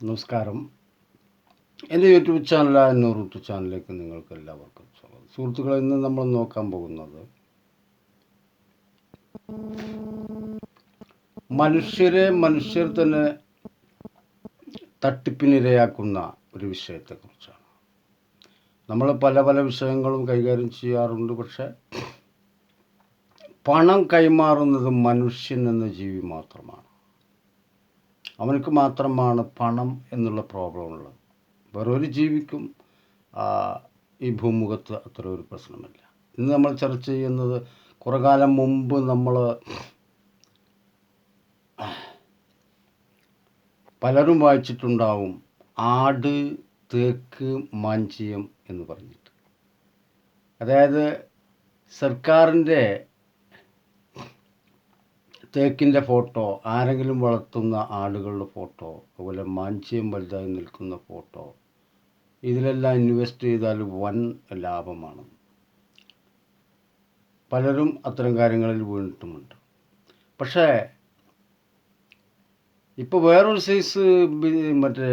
നമസ്കാരം. എന്റെ YouTube ചാനലായ YouTube ചാനലിലേക്ക് നിങ്ങൾക്ക് എല്ലാവർക്കും സ്വാഗതം. സുഹൃത്തുക്കളെ ഇന്ന് നമ്മൾ നോക്കാൻ പോകുന്നത് മനുഷ്യരെ മനുഷ്യർ തന്നെ തട്ടിപ്പിനിരയാക്കുന്ന ഒരു വിഷയത്തെക്കുറിച്ചാണ്. നമ്മൾ പല പല വിഷയങ്ങളും കൈകാര്യം ചെയ്യാറുണ്ട് പക്ഷേ പണം കൈമാറുന്നത് മനുഷ്യൻ എന്ന ജീവി മാത്രമാണ്. അവനക്ക് മാത്രമാണ് പണം എന്നുള്ള പ്രോബ്ലം ഉള്ളത്. വേറൊരു ജീവിക്കും ഈ ഭൂമുഖത്ത് അത്ര ഒരു പ്രശ്നമില്ല. ഇന്ന് നമ്മൾ ചർച്ച ചെയ്യുന്നത് കുറേ കാലം മുമ്പ് നമ്മൾ പലരും വായിച്ചിട്ടുണ്ടാവും ആട് തേക്ക് മാഞ്ചിയം എന്ന് പറഞ്ഞിട്ട്. അതായത് സർക്കാരിന്റെ തേക്കിന്റെ ഫോട്ടോ ആരെങ്കിലും വളർത്തുന്ന ആടുകളുടെ ഫോട്ടോ അതുപോലെ മാഞ്ചിയം വലുതായി നിൽക്കുന്ന ഫോട്ടോ. ഇതിലെല്ലാം ഇൻവെസ്റ്റ് ചെയ്താൽ വൻ ലാഭമാണ്. പലരും അത്തരം കാര്യങ്ങളിൽ വീണിട്ടുമുണ്ട്. പക്ഷേ ഇപ്പോൾ വേറൊരു സൈസ് മറ്റേ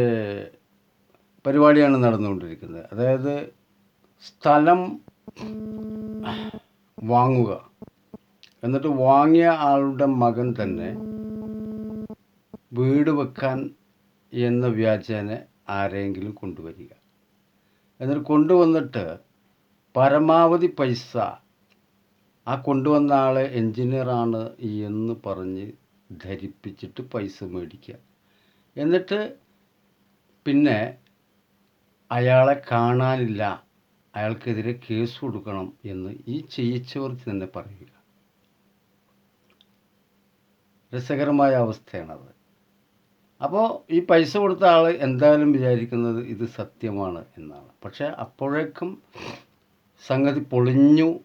പരിപാടിയാണ് നടന്നുകൊണ്ടിരിക്കുന്നത്. അതായത് സ്ഥലം വാങ്ങുക. എന്നിട്ട് വാങ്ങിയ ആളുടെ മകൻ തന്നെ വീട് വെക്കാൻ എന്ന വ്യാജേന ആരെങ്കിലും കൊണ്ടുവരിക. എന്നിട്ട് കൊണ്ടുവന്നിട്ട് പരമാവധി പൈസ ആ കൊണ്ടുവന്ന ആളെ എൻജിനീയറാണ് എന്ന് പറഞ്ഞ് ധരിപ്പിച്ചിട്ട് പൈസ മേടിക്കുക. എന്നിട്ട് പിന്നെ അയാളെ കാണാനില്ല. അയാൾക്കെതിരെ കേസ് കൊടുക്കണം എന്ന് ഈ ചെയ്യിച്ചവർക്ക് തന്നെ പറയുക. രസകരമായ അവസ്ഥയാണത്. അപ്പോൾ ഈ പൈസ കൊടുത്ത ആൾ എന്തായാലും വിചാരിക്കുന്നത് ഇത് സത്യമാണ് എന്നാണ്. പക്ഷേ അപ്പോഴേക്കും സംഗതി പൊളിഞ്ഞു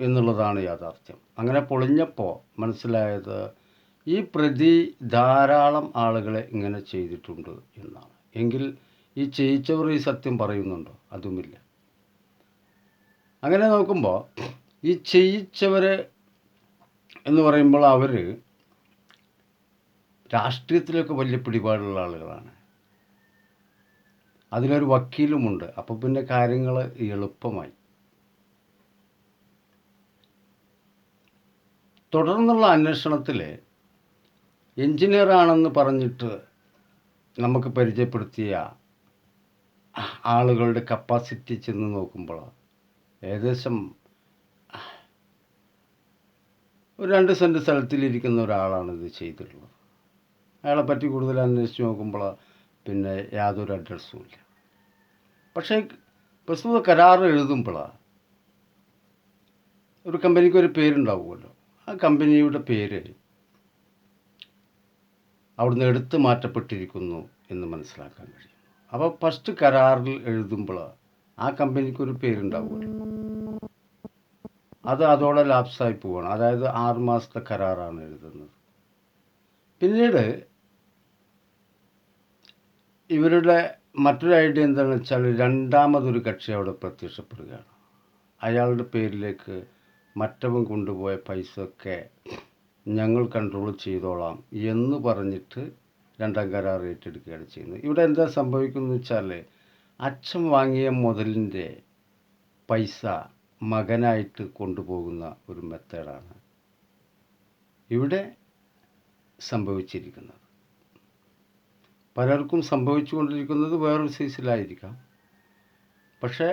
എന്നുള്ളതാണ് യാഥാർത്ഥ്യം. അങ്ങനെ പൊളിഞ്ഞപ്പോൾ മനസ്സിലായത് ഈ പ്രതി ധാരാളം ആളുകളെ ഇങ്ങനെ ചെയ്തിട്ടുണ്ട് എന്നാണ്. എങ്കിൽ ഈ ചെയ്യിച്ചവർ ഈ സത്യം പറയുന്നുണ്ടോ? അതുമില്ല. അങ്ങനെ നോക്കുമ്പോൾ ഈ ചെയ്യിച്ചവരെ എന്ന് പറയുമ്പോൾ അവർ രാഷ്ട്രീയത്തിലൊക്കെ വലിയ പിടിപാടുള്ള ആളുകളാണ്. അതിനൊരു വക്കീലുമുണ്ട്. അപ്പോൾ പിന്നെ കാര്യങ്ങൾ എളുപ്പമായി. തുടർന്നുള്ള അന്വേഷണത്തിൽ എഞ്ചിനീയർ ആണെന്ന് പറഞ്ഞിട്ട് നമുക്ക് പരിചയപ്പെടുത്തിയ ആളുകളുടെ കപ്പാസിറ്റി ചെന്ന് നോക്കുമ്പോൾ ഏകദേശം ഒരു രണ്ട് സെന്റ് സ്ഥലത്തിലിരിക്കുന്ന ഒരാളാണ് ഇത് ചെയ്തിട്ടുള്ളത്. അയാളെ പറ്റി കൂടുതൽ അന്വേഷിച്ച് നോക്കുമ്പോൾ പിന്നെ യാതൊരു അഡ്രസ്സും ഇല്ല. പക്ഷേ പ്രസ്തുത കരാർ എഴുതുമ്പോൾ ഒരു കമ്പനിക്ക് ഒരു പേരുണ്ടാവുമല്ലോ. ആ കമ്പനിയുടെ പേര് അവിടുന്ന് എടുത്തു മാറ്റപ്പെട്ടിരിക്കുന്നു എന്ന് മനസ്സിലാക്കാൻ കഴിയും. അപ്പോൾ ഫസ്റ്റ് കരാറിൽ എഴുതുമ്പോൾ ആ കമ്പനിക്ക് ഒരു പേരുണ്ടാവുമല്ലോ. അത് അതോടെ ലാപ്സായി പോവുകയാണ് അതായത് ആറ് മാസത്തെ കരാറാണ് എഴുതുന്നത്. പിന്നീട് ഇവരുടെ മറ്റൊരു ഐഡിയ എന്താണെന്ന് വെച്ചാൽ രണ്ടാമതൊരു കക്ഷി അവിടെ പ്രത്യക്ഷപ്പെടുകയാണ്. അയാളുടെ പേരിലേക്ക് മറ്റവൻ കൊണ്ടുപോയ പൈസ ഒക്കെ ഞങ്ങൾ കൺട്രോൾ ചെയ്തോളാം എന്ന് പറഞ്ഞിട്ട് രണ്ടാം കരാർ ഏറ്റെടുക്കുകയാണ് ചെയ്യുന്നത്. ഇവിടെ എന്താ സംഭവിക്കുന്നത് വെച്ചാൽ അച്ഛൻ വാങ്ങിയ മുതലിന്റെ പൈസ മകനായിട്ട് കൊണ്ടുപോകുന്ന ഒരു മെത്തേഡാണ് ഇവിടെ സംഭവിച്ചിരിക്കുന്നത്. പലർക്കും സംഭവിച്ചുകൊണ്ടിരിക്കുന്നത് വേറൊരു സൈസിലായിരിക്കാം. പക്ഷേ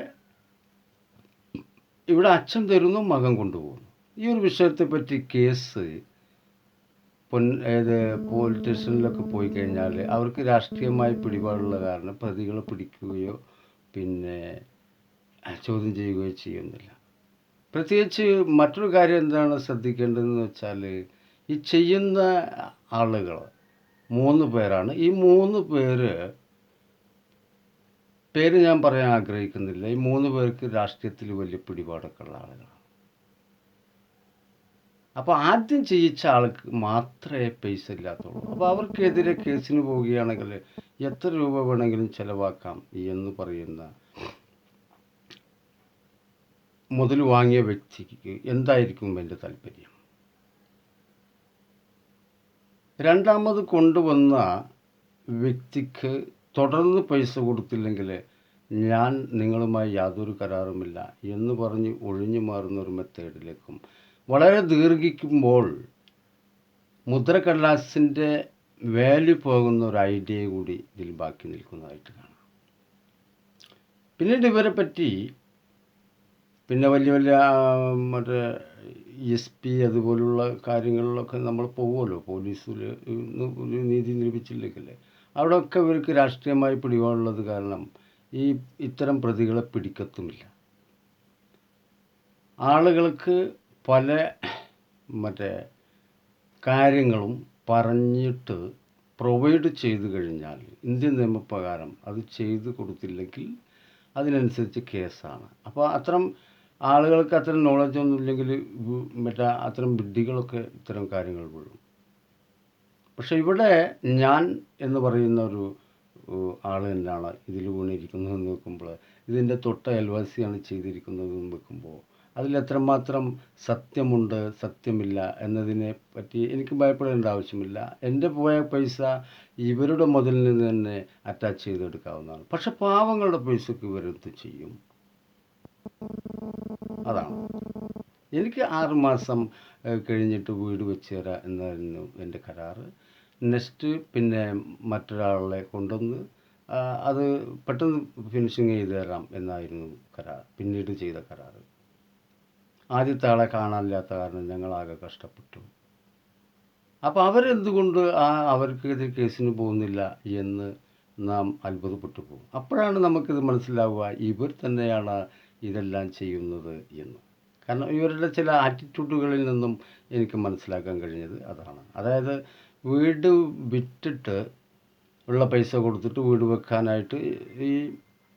ഇവിടെ അച്ഛൻ തരുന്നു മകൻ കൊണ്ടുപോകുന്നു. ഈ ഒരു വിഷയത്തെപ്പറ്റി കേസ് പൊൻ ഏത് പോലീസ് സ്റ്റേഷനിലൊക്കെ പോയി കഴിഞ്ഞാൽ അവർക്ക് രാഷ്ട്രീയമായി പിടിപാടുള്ള കാരണം പ്രതികളെ പിടിക്കുകയോ പിന്നെ ചോദ്യം ചെയ്യുകയോ ചെയ്യുന്നില്ല. പ്രത്യേകിച്ച് മറ്റൊരു കാര്യം എന്താണ് ശ്രദ്ധിക്കേണ്ടതെന്ന് വെച്ചാൽ ഈ ചെയ്യുന്ന ആളുകൾ മൂന്ന് പേരാണ്. ഈ മൂന്ന് പേര് പേര് ഞാൻ പറയാൻ ആഗ്രഹിക്കുന്നില്ല. ഈ മൂന്ന് പേർക്ക് രാഷ്ട്രീയത്തിൽ വലിയ പിടിപാടൊക്കെ ഉള്ള ആളുകളാണ്. അപ്പോൾ ആദ്യം ചെയ്യിച്ച ആൾക്ക് മാത്രമേ പൈസ ഇല്ലാത്തുള്ളൂ. അപ്പോൾ അവർക്കെതിരെ കേസിന് പോവുകയാണെങ്കിൽ എത്ര രൂപ വേണമെങ്കിലും ചിലവാക്കാം എന്ന് പറയുന്ന മുതൽ വാങ്ങിയ വ്യക്തിക്ക് എന്തായിരിക്കും എന്റെ താല്പര്യം? രണ്ടാമത് കൊണ്ടുവന്ന വ്യക്തിക്ക് തുടർന്ന് പൈസ കൊടുത്തില്ലെങ്കിൽ ഞാൻ നിങ്ങളുമായി യാതൊരു കരാറുമില്ല എന്ന് പറഞ്ഞ് ഒഴിഞ്ഞു മാറുന്ന ഒരു മെത്തേഡിലേക്കും വളരെ ദീർഘിക്കുമ്പോൾ മുദ്രക്കടലാസിന്റെ വാല്യൂ പോകുന്ന ഒരു ഐഡിയ കൂടി ഇതിൽ ബാക്കി നിൽക്കുന്നതായിട്ട് കാണാം. പിന്നീട് ഇവരെ പറ്റി പിന്നെ വലിയ വലിയ മറ്റേ എസ് പി അതുപോലുള്ള കാര്യങ്ങളിലൊക്കെ നമ്മൾ പോകുമല്ലോ. പോലീസിൽ നീതി ലഭിച്ചില്ലെങ്കിൽ അവിടെയൊക്കെ ഇവർക്ക് രാഷ്ട്രീയമായി പിടിപാടുള്ളത് കാരണം ഈ ഇത്തരം പ്രതികളെ പിടിക്കത്തുമില്ല ആളുകൾക്ക് പല മറ്റേ കാര്യങ്ങളും പറഞ്ഞിട്ട് പ്രൊവൈഡ് ചെയ്തു കഴിഞ്ഞാൽ ഇന്ത്യൻ നിയമപ്രകാരം അത് ചെയ്തു കൊടുത്തില്ലെങ്കിൽ അതിനനുസരിച്ച് കേസാണ്. അപ്പോൾ അത്തരം ആളുകൾക്ക് അത്തരം നോളജ് ഒന്നും ഇല്ലെങ്കിൽ മറ്റേ അത്തരം വിഡ്ഢികളൊക്കെ ഇത്തരം കാര്യങ്ങൾ വീഴും പക്ഷെ ഇവിടെ ഞാൻ എന്ന് പറയുന്ന ഒരു ആൾ തന്നെയാണ് ഇതിൽ വീണിരിക്കുന്നതെന്ന് വെക്കുമ്പോൾ ഇതിന്റെ തൊട്ട അയൽവാസിയാണ് ചെയ്തിരിക്കുന്നതെന്ന് വെക്കുമ്പോൾ അതിൽ എത്രമാത്രം സത്യമുണ്ട് സത്യമില്ല എന്നതിനെ പറ്റി എനിക്ക് ഭയപ്പെടേണ്ട ആവശ്യമില്ല. എന്റെ പോയ പൈസ ഇവരുടെ മുതലിൽ നിന്ന് തന്നെ അറ്റാച്ച് ചെയ്തെടുക്കാവുന്നതാണ്. പക്ഷെ പാവങ്ങളുടെ പൈസക്ക് ഇവരെന്ത് ചെയ്യും? അതാണ്. എനിക്ക് ആറുമാസം കഴിഞ്ഞിട്ട് വീട് വെച്ച് തരാം എന്നായിരുന്നു എന്റെ കരാറ്. നെക്സ്റ്റ് പിന്നെ മറ്റൊരാളെ കൊണ്ടുവന്ന് അത് പെട്ടെന്ന് ഫിനിഷിങ് ചെയ്ത് തരാം എന്നായിരുന്നു കരാർ പിന്നീട് ചെയ്ത കരാറ്. ആദ്യത്തെ ആളെ കാണാനില്ലാത്ത കാരണം ഞങ്ങളാകെ കഷ്ടപ്പെട്ടു. അപ്പോൾ അവരെന്തുകൊണ്ട് ആ അവർക്കെതിരെ കേസിന് പോകുന്നില്ല എന്ന് നാം അത്ഭുതപ്പെട്ടു പോകും. അപ്പോഴാണ് നമുക്കിത് മനസ്സിലാവുക ഇവർ തന്നെയാണ് ഇതെല്ലാം ചെയ്യുന്നത് എന്ന്. കാരണം ഇവരുടെ ചില ആറ്റിറ്റ്യൂഡുകളിൽ നിന്നും എനിക്ക് മനസ്സിലാക്കാൻ കഴിഞ്ഞത് അതാണ്. അതായത് വീട് വിറ്റിട്ട് ഉള്ള പൈസ കൊടുത്തിട്ട് വീട് വെക്കാനായിട്ട് ഈ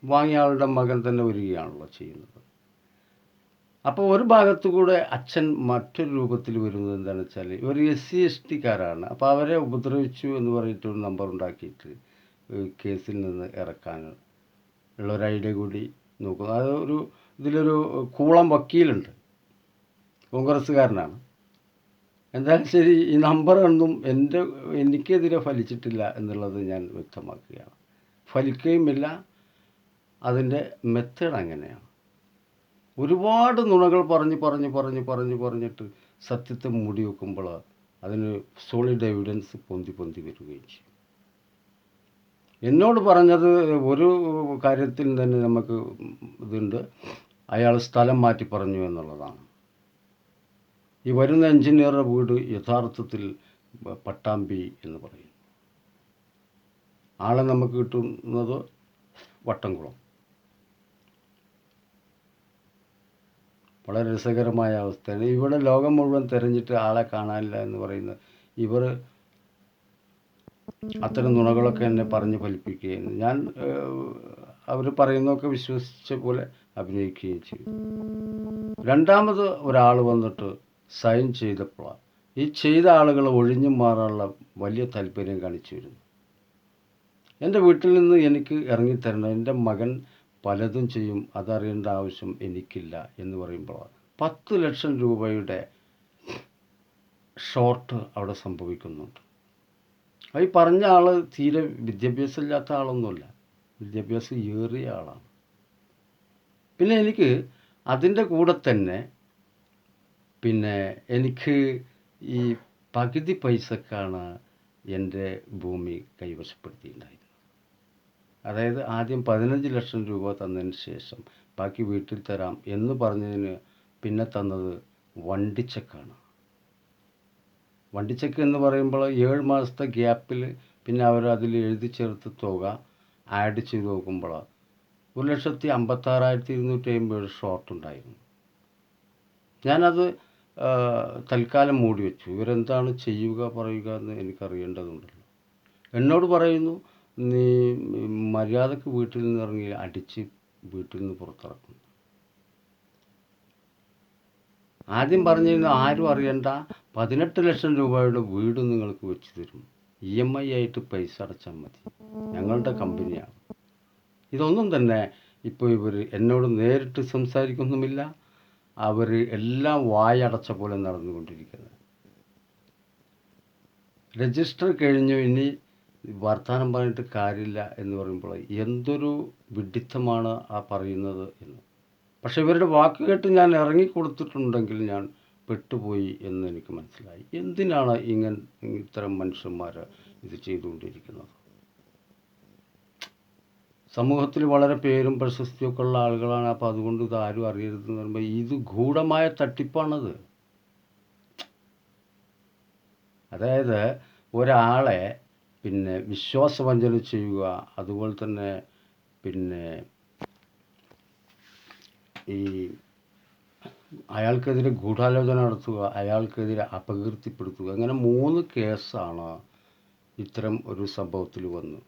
വാങ്ങിയ ആളുടെ മകൻ തന്നെ വരികയാണല്ലോ ചെയ്യുന്നത്. അപ്പോൾ ഒരു ഭാഗത്തു കൂടെ അച്ഛൻ മറ്റൊരു രൂപത്തിൽ വരുന്നത് എന്താണെന്ന് വെച്ചാൽ ഇവർ എസ് സി എസ് ടിക്കാരാണ്. അപ്പോൾ അവരെ ഉപദ്രവിച്ചു എന്ന് പറഞ്ഞിട്ട് ഒരു നമ്പർ ഉണ്ടാക്കിയിട്ട് കേസിൽ നിന്ന് ഇറക്കാൻ ഉള്ള ഒരു ഐഡിയ കൂടി നോക്കും. അത് ഒരു ഇതിലൊരു കൂളം വക്കീലുണ്ട്. കോൺഗ്രസ്സുകാരനാണ്. എന്തായാലും ശരി ഈ നമ്പർ ഒന്നും എന്റെ എനിക്കെതിരെ ഫലിച്ചിട്ടില്ല എന്നുള്ളത് ഞാൻ വ്യക്തമാക്കുകയാണ്. ഫലിക്കുകയുമില്ല. അതിന്റെ മെത്തേഡ് അങ്ങനെയാണ്. ഒരുപാട് നുണകൾ പറഞ്ഞ് പറഞ്ഞ് പറഞ്ഞ് പറഞ്ഞ് പറഞ്ഞിട്ട് സത്യത്തെ മൂടി വെക്കുമ്പോൾ അതിന് സോളിഡ് എവിഡൻസ് പൊന്തി പൊന്തി വരികയും ചെയ്യും. എന്നോട് പറഞ്ഞത് ഒരു കാര്യത്തിൽ തന്നെ നമുക്ക് ഇതുണ്ട്. അയാൾ സ്ഥലം മാറ്റി പറഞ്ഞു എന്നുള്ളതാണ്. ഈ വരുന്ന എഞ്ചിനീയറുടെ വീട് യഥാർത്ഥത്തിൽ പട്ടാമ്പി എന്ന് പറയും. ആളെ നമുക്ക് കിട്ടുന്നത് വട്ടംകുളം. വളരെ രസകരമായ അവസ്ഥയാണ്. ഇവിടെ ലോകം മുഴുവൻ തിരഞ്ഞിട്ട് ആളെ കാണാനില്ല എന്ന് പറയുന്നത് ഇവർ അത്തരം നുണകളൊക്കെ എന്നെ പറഞ്ഞ് ഫലിപ്പിക്കുകയും ഞാൻ അവർ പറയുന്നതൊക്കെ വിശ്വസിച്ച പോലെ അഭിനയിക്കുകയും ചെയ്തു. രണ്ടാമത് ഒരാൾ വന്നിട്ട് സൈൻ ചെയ്തപ്പോൾ ഈ ചെയ്ത ആളുകൾ ഒഴിഞ്ഞു മാറാനുള്ള വലിയ താല്പര്യം കാണിച്ചു വരുന്നു എന്റെ വീട്ടിൽ നിന്ന് എനിക്ക് ഇറങ്ങിത്തരണം എന്റെ മകൻ പലതും ചെയ്യും അതറിയേണ്ട ആവശ്യം എനിക്കില്ല എന്ന് പറയുമ്പോഴാണ് പത്ത് ലക്ഷം രൂപയുടെ ഷോർട്ട് അവിടെ സംഭവിക്കുന്നുണ്ട്. ഈ പറഞ്ഞ ആൾ തീരെ വിദ്യാഭ്യാസം ഇല്ലാത്ത ആളൊന്നുമല്ല. വിദ്യാഭ്യാസം ഏറിയ ആളാണ്. പിന്നെ എനിക്ക് അതിന്റെ കൂടെ തന്നെ പിന്നെ എനിക്ക് ഈ പകുതി പൈസക്കാണ് എന്റെ ഭൂമി കൈവശപ്പെടുത്തിയിട്ടുണ്ടായിരുന്നത്. അതായത് ആദ്യം പതിനഞ്ച് ലക്ഷം രൂപ തന്നതിന് ശേഷം ബാക്കി വീട്ടിൽ തരാം എന്ന് പറഞ്ഞതിന് പിന്നെ തന്നത് വണ്ടിച്ചക്കാണ് വണ്ടിച്ചക്ക് എന്ന് പറയുമ്പോൾ ഏഴ് മാസത്തെ ഗ്യാപ്പിൽ പിന്നെ അവർ അതിൽ എഴുതി ചേർത്ത് തുക ആഡ് ചെയ്ത് നോക്കുമ്പോൾ ഒരു ലക്ഷത്തി അമ്പത്താറായിരത്തി ഇരുന്നൂറ്റി അമ്പത് ഷോർട്ട് ഉണ്ടായിരുന്നു. ഞാനത് തൽക്കാലം മൂടി വെച്ചു. ഇവരെന്താണ് ചെയ്യുക പറയുക എന്ന് എനിക്കറിയേണ്ടതുണ്ടല്ലോ എന്നോട് പറയുന്നു നീ മര്യാദയ്ക്ക് വീട്ടിൽ നിന്ന് ഇറങ്ങി അടിച്ച് വീട്ടിൽ നിന്ന് പുറത്തിറക്കും ആദ്യം പറഞ്ഞിരുന്നു ആരും അറിയണ്ട. പതിനെട്ട് ലക്ഷം രൂപയുടെ വീട് നിങ്ങൾക്ക് വെച്ച് തരും. ഇ എം ഐ ആയിട്ട് പൈസ അടച്ചാൽ മതി. ഞങ്ങളുടെ കമ്പനിയാണ്. ഇതൊന്നും തന്നെ ഇപ്പോൾ ഇവർ എന്നോട് നേരിട്ട് സംസാരിക്കൊന്നുമില്ല. അവർ എല്ലാം വായടച്ച പോലെ നടന്നുകൊണ്ടിരിക്കുന്നത് രജിസ്റ്റർ കഴിഞ്ഞു. ഇനി വർത്തമാനം പറഞ്ഞിട്ട് കാര്യമില്ല എന്ന് പറയുമ്പോൾ എന്തൊരു വിഡിത്തമാണ് ആ പറയുന്നത് എന്ന്. പക്ഷെ ഇവരുടെ വാക്ക് കേട്ട് ഞാൻ ഇറങ്ങി കൊടുത്തിട്ടുണ്ടെങ്കിൽ ഞാൻ പെട്ടുപോയി എന്ന് എനിക്ക് മനസ്സിലായി. എന്തിനാണ് ഇങ്ങനെ ഇത്തരം മനുഷ്യന്മാർ ഇത് ചെയ്തുകൊണ്ടിരിക്കുന്നത്? സമൂഹത്തിൽ വളരെ പേരും പ്രശസ്തിയൊക്കെ ഉള്ള ആളുകളാണ്. അപ്പോൾ അതുകൊണ്ട് ഇത് ആരും അറിയരുതെന്ന് പറയുമ്പോൾ ഇത് ഗൂഢമായ തട്ടിപ്പാണത്. അതായത് ഒരാളെ പിന്നെ വിശ്വാസവഞ്ചന ചെയ്യുക അതുപോലെ തന്നെ പിന്നെ ഈ അയാൾക്കെതിരെ ഗൂഢാലോചന നടത്തുക അയാൾക്കെതിരെ അപകീർത്തിപ്പെടുത്തുക അങ്ങനെ മൂന്ന് കേസാണ് ഇത്തരം ഒരു സംഭവത്തിൽ വന്ന്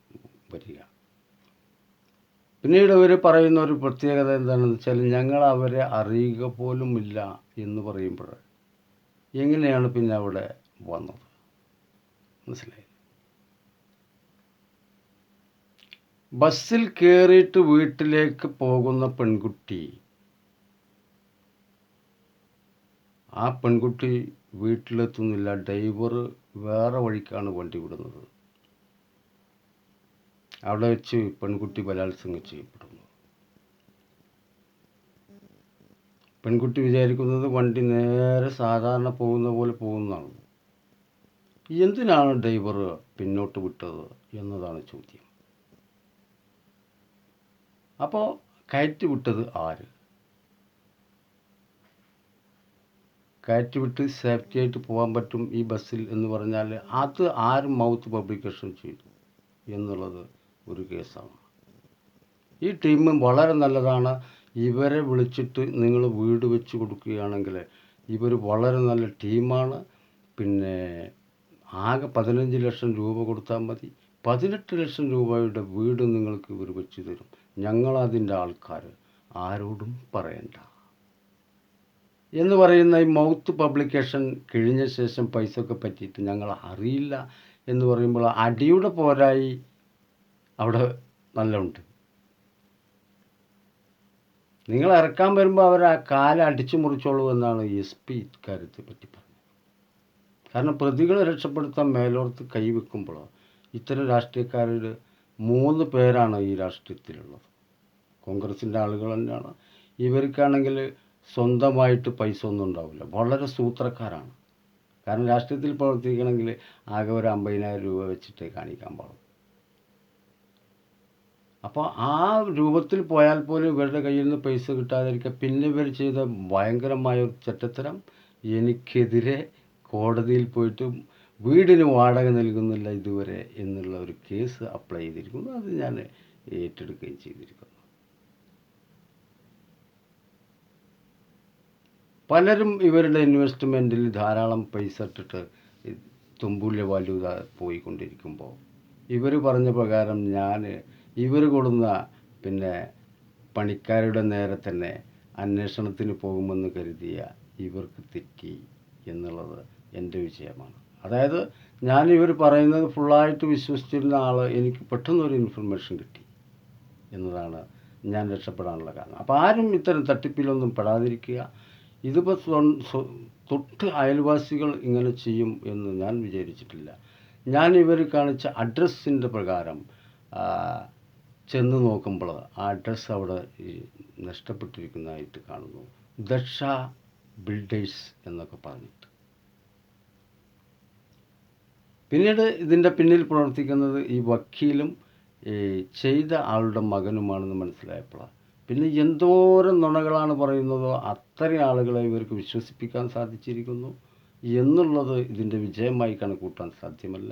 വരിക. പിന്നീട് അവർ പറയുന്ന ഒരു പ്രത്യേകത എന്താണെന്ന് വെച്ചാൽ ഞങ്ങൾ അവരെ അറിയുക പോലുമില്ല എന്ന് പറയുമ്പോൾ എങ്ങനെയാണ് പിന്നെ അവിടെ വന്നത്? മനസ്സിലായി ബസ്സിൽ കയറിയിട്ട് വീട്ടിലേക്ക് പോകുന്ന പെൺകുട്ടി ആ പെൺകുട്ടി വീട്ടിലെത്തുന്നില്ല. ഡ്രൈവർ വേറെ വഴിക്കാണ് വണ്ടി വിടുന്നത് അവിടെ വെച്ച് പെൺകുട്ടി ബലാത്സംഗം ചെയ്യപ്പെടുന്നു. പെൺകുട്ടി വിചാരിക്കുന്നത് വണ്ടി നേരെ സാധാരണ പോകുന്ന പോലെ പോകുന്നതാണ്. എന്തിനാണ് ഡ്രൈവർ പിന്നോട്ട് വിട്ടത് എന്നതാണ് ചോദ്യം. അപ്പോൾ കയറ്റി വിട്ടത് ആര്? കയറ്റി വിട്ട് സേഫ്റ്റി ആയിട്ട് പോകാൻ പറ്റും ഈ ബസ്സിൽ എന്ന് പറഞ്ഞാൽ അത് ആരും മൗത്ത് പബ്ലിക്കേഷൻ ചെയ്തു എന്നുള്ളത് ഒരു കേസാണ്. ഈ ടീം വളരെ നല്ലതാണ്. ഇവരെ വിളിച്ചിട്ട് നിങ്ങൾ വീട് വെച്ച് കൊടുക്കുകയാണെങ്കിൽ ഇവർ വളരെ നല്ല ടീമാണ് പിന്നെ ആകെ പതിനഞ്ച് ലക്ഷം രൂപ കൊടുത്താൽ മതി. പതിനെട്ട് ലക്ഷം രൂപയുടെ വീട് നിങ്ങൾക്ക് ഇവർ വെച്ച് തരും. ഞങ്ങളതിന്റെ ആൾക്കാർ ആരോടും പറയണ്ട. എന്ന് പറയുന്ന ഈ മൗത്ത് പബ്ലിക്കേഷൻ കഴിഞ്ഞ ശേഷം പൈസ ഒക്കെ പറ്റിയിട്ട് ഞങ്ങൾ അറിയില്ല എന്ന് പറയുമ്പോൾ അടിയുടെ പോരായി അവിടെ നല്ല ഉണ്ട് നിങ്ങൾ ഇറക്കാൻ വരുമ്പോൾ അവർ ആ കാല അടിച്ചു മുറിച്ചോളൂ എന്നാണ് എസ് പി ഇക്കാര്യത്തെ പറ്റി പറഞ്ഞത്. കാരണം പ്രതികളെ രക്ഷപ്പെടുത്താൻ മേലോർത്ത് കൈവെക്കുമ്പോൾ ഇത്തരം രാഷ്ട്രീയക്കാരിൽ മൂന്ന് പേരാണ് ഈ രാഷ്ട്രീയത്തിലുള്ളത്. കോൺഗ്രസിന്റെ ആളുകൾ തന്നെയാണ്. ഇവർക്കാണെങ്കിൽ സ്വന്തമായിട്ട് പൈസ ഒന്നും ഉണ്ടാവില്ല. വളരെ സൂത്രക്കാരാണ്. കാരണം രാഷ്ട്രീയത്തിൽ പ്രവർത്തിക്കണമെങ്കിൽ ആകെ ഒരു അമ്പതിനായിരം രൂപ വെച്ചിട്ട് കാണിക്കാൻ പാടും അപ്പോൾ ആ രൂപത്തിൽ പോയാൽ പോലും ഇവരുടെ കയ്യിൽ നിന്ന് പൈസ കിട്ടാതിരിക്കുക പിന്നെ ഇവർ ചെയ്ത ഭയങ്കരമായ ഒരു ചെറ്റത്തരം എനിക്കെതിരെ കോടതിയിൽ പോയിട്ട് വീടിന് വാടക നൽകുന്നില്ല ഇതുവരെ എന്നുള്ള ഒരു കേസ് അപ്ലൈ ചെയ്തിരിക്കുന്നു. അത് ഞാൻ ഏറ്റെടുക്കുകയും ചെയ്തിരിക്കുന്നു. പലരും ഇവരുടെ ഇൻവെസ്റ്റ്മെന്റിൽ ധാരാളം പൈസ ഇട്ടിട്ട് തുമ്പൂല്യ വലുത പോയിക്കൊണ്ടിരിക്കുമ്പോൾ ഇവർ പറഞ്ഞ പ്രകാരം ഞാൻ ഇവർ കൊടുന്ന പിന്നെ പണിക്കാരുടെ നേരെ തന്നെ അന്വേഷണത്തിന് പോകുമെന്ന് കരുതിയ ഇവർക്ക് തെറ്റി എന്നുള്ളത് എന്റെ വിജയമാണ്. അതായത് ഞാൻ ഇവർ പറയുന്നത് ഫുള്ളായിട്ട് വിശ്വസിച്ചിരുന്ന ആൾ എനിക്ക് പെട്ടെന്നൊരു ഇൻഫർമേഷൻ കിട്ടി എന്നതാണ് ഞാൻ രക്ഷപ്പെടാനുള്ള കാരണം. അപ്പോൾ ആരും ഇത്തരം തട്ടിപ്പിലൊന്നും പെടാതിരിക്കുക. ഇതിപ്പോൾ തൊട്ട് അയൽവാസികൾ ഇങ്ങനെ ചെയ്യും എന്ന് ഞാൻ വിചാരിച്ചിട്ടില്ല. ഞാൻ ഇവർ കാണിച്ച അഡ്രസ്സിന്റെ പ്രകാരം ചെന്ന് നോക്കുമ്പോൾ ആ അഡ്രസ്സ് അവിടെ നഷ്ടപ്പെട്ടിരിക്കുന്നതായിട്ട് കാണുന്നു. ദക്ഷ ബിൽഡേഴ്സ് എന്നൊക്കെ പറഞ്ഞിട്ട്. പിന്നീട് ഇതിന്റെ പിന്നിൽ പ്രവർത്തിക്കുന്നത് ഈ വക്കീലും ചെയ്ത ആളുടെ മകനുമാണെന്ന് മനസ്സിലായപ്പോഴാണ്. പിന്നെ എന്തോരം നുണകളാണ് പറയുന്നതോ. അത്രയും ആളുകളെ ഇവർക്ക് വിശ്വസിപ്പിക്കാൻ സാധിച്ചിരിക്കുന്നു. എന്നുള്ളത് ഇതിന്റെ വിജയമായി കണക്കൂട്ടാൻ സാധ്യമല്ല.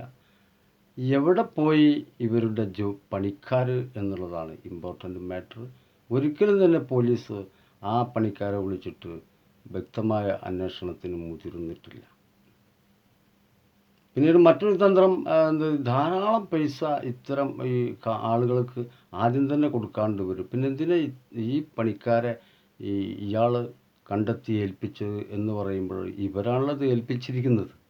എവിടെ പോയി ഇവരുടെ ജോ പണിക്കാർ എന്നുള്ളതാണ് ഇമ്പോർട്ടന്റ് മാറ്റർ ഒരിക്കലും തന്നെ പോലീസ് ആ പണിക്കാരെ വിളിച്ചിട്ട് വ്യക്തമായ അന്വേഷണത്തിന് മുതിർന്നിട്ടില്ല. പിന്നീട് മറ്റൊരു തന്ത്രം എന്ത് ധാരാളം പൈസ ഇത്തരം ഈ ആളുകൾക്ക് ആദ്യം തന്നെ കൊടുക്കാണ്ട് വരും. പിന്നെ എന്തിനാ ഈ- പണിക്കാരെ ഈ ഇയാൾ കണ്ടെത്തി ഏൽപ്പിച്ചത് എന്ന് പറയുമ്പോൾ ഇവരാണത് ഏൽപ്പിച്ചിരിക്കുന്നത്.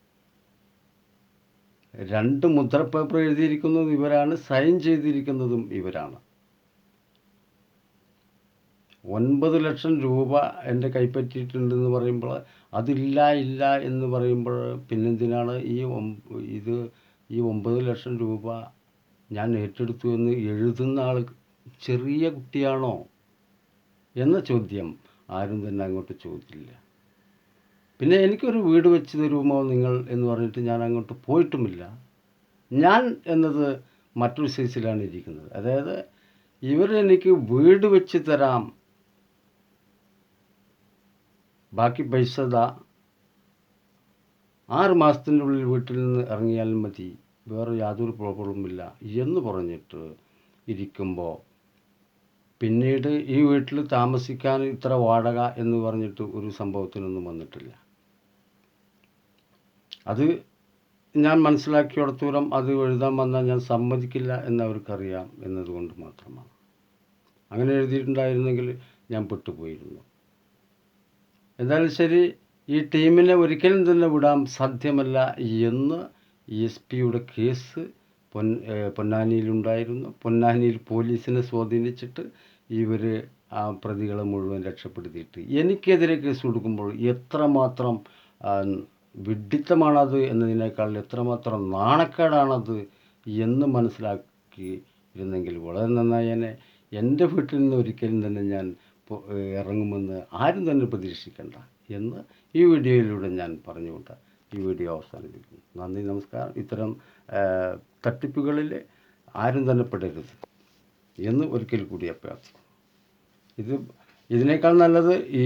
രണ്ട് മുദ്ര പേപ്പർ എഴുതിയിരിക്കുന്നതും ഇവരാണ് സൈൻ ചെയ്തിരിക്കുന്നതും ഇവരാണ്. ഒൻപത് ലക്ഷം രൂപ എന്റെ കൈപ്പറ്റിയിട്ടുണ്ടെന്ന് പറയുമ്പോൾ അതില്ല ഇല്ല എന്ന് പറയുമ്പോൾ പിന്നെന്തിനാണ് ഈ ഇത് ഈ ഒമ്പത് ലക്ഷം രൂപ ഞാൻ ഏറ്റെടുത്തു എന്ന് എഴുതുന്ന ആൾ ചെറിയ കുട്ടിയാണോ എന്ന ചോദ്യം ആരും തന്നെ അങ്ങോട്ട് ചോദിച്ചില്ല. പിന്നെ എനിക്കൊരു വീട് വെച്ച് തരുമോ നിങ്ങൾ എന്ന് പറഞ്ഞിട്ട് ഞാൻ അങ്ങോട്ട് പോയിട്ടുമില്ല. ഞാൻ എന്നത് മറ്റൊരു സൈസിലാണ് ഇരിക്കുന്നത്. അതായത് ഇവരെനിക്ക് വീട് വെച്ച് തരാം ബാക്കി പൈസ ദാ. ആറ് മാസത്തിന്റെ ഉള്ളിൽ വീട്ടിൽ നിന്ന് ഇറങ്ങിയാൽ മതി. വേറെ യാതൊരു പ്രോബ്ലവുമില്ല എന്ന് പറഞ്ഞിട്ട് ഇരിക്കുമ്പോൾ പിന്നീട് ഈ വീട്ടിൽ താമസിക്കാൻ ഇത്ര വാടക എന്ന് പറഞ്ഞിട്ട് ഒരു സംഭവത്തിനൊന്നും വന്നിട്ടില്ല. അത് ഞാൻ മനസ്സിലാക്കിയിടത്തോളം അത് എഴുതാൻ വന്നാൽ ഞാൻ സമ്മതിക്കില്ല എന്ന് അവർക്കറിയാം എന്നതുകൊണ്ട് മാത്രമാണ്. അങ്ങനെ എഴുതിയിട്ടുണ്ടായിരുന്നെങ്കിൽ ഞാൻ പെട്ടുപോയിരുന്നു. എന്തായാലും ശരി ഈ ടീമിനെ ഒരിക്കലും തന്നെ വിടാൻ സാധ്യമല്ല എന്ന് എസ് പിയുടെ കേസ് പൊൻ പൊന്നാനിയിലുണ്ടായിരുന്നു. പൊന്നാനിയിൽ പോലീസിനെ സ്വാധീനിച്ചിട്ട് ഇവർ ആ പ്രതികളെ മുഴുവൻ രക്ഷപ്പെടുത്തിയിട്ട്. എനിക്കെതിരെ കേസ് കൊടുക്കുമ്പോൾ എത്രമാത്രം വിഡിത്തമാണത് എന്നതിനേക്കാൾ എത്രമാത്രം നാണക്കേടാണത് എന്ന് മനസ്സിലാക്കി ഇരുന്നെങ്കിൽ വളരെ നന്നായേനെ എന്റെ വീട്ടിൽ നിന്ന് ഒരിക്കലും തന്നെ ഞാൻ ഇറങ്ങുമെന്ന് ആരും തന്നെ പ്രതീക്ഷിക്കണ്ട എന്ന് ഈ വീഡിയോയിലൂടെ ഞാൻ പറഞ്ഞുകൊണ്ട് ഈ വീഡിയോ അവസാനിപ്പിക്കുന്നു. നന്ദി നമസ്കാരം. ഇത്തരം തട്ടിപ്പുകളിൽ ആരും തന്നെ പെടരുത് എന്ന് ഒരിക്കൽ കൂടി അഭ്യർത്ഥിക്കും ഇത് ഇതിനേക്കാൾ നല്ലത് ഈ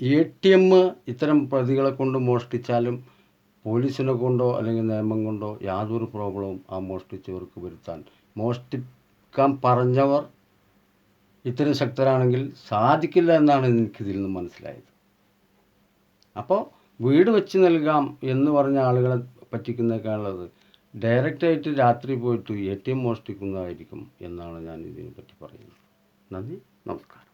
എ ടി എം ഇത്തരം പ്രതികളെ കൊണ്ട് മോഷ്ടിച്ചാലും പോലീസിനെ കൊണ്ടോ അല്ലെങ്കിൽ നിയമം കൊണ്ടോ യാതൊരു പ്രോബ്ലവും ആ മോഷ്ടിച്ചവർക്ക് വരുത്താൻ മോഷ്ടിക്കാൻ പറഞ്ഞവർ ഇത്തരം ശക്തരാണെങ്കിൽ സാധിക്കില്ല എന്നാണ് എനിക്കിതിൽ നിന്ന് മനസ്സിലായത്. അപ്പോൾ വീട് വെച്ച് നൽകാം എന്ന് പറഞ്ഞ ആളുകളെ പറ്റിക്കുന്നേക്കാളുള്ളത് ഡയറക്റ്റായിട്ട് രാത്രി പോയിട്ട് എ ടി എം മോഷ്ടിക്കുന്നതായിരിക്കും എന്നാണ് ഞാൻ ഇതിനെപ്പറ്റി പറയുന്നത്. നന്ദി. നമസ്കാരം.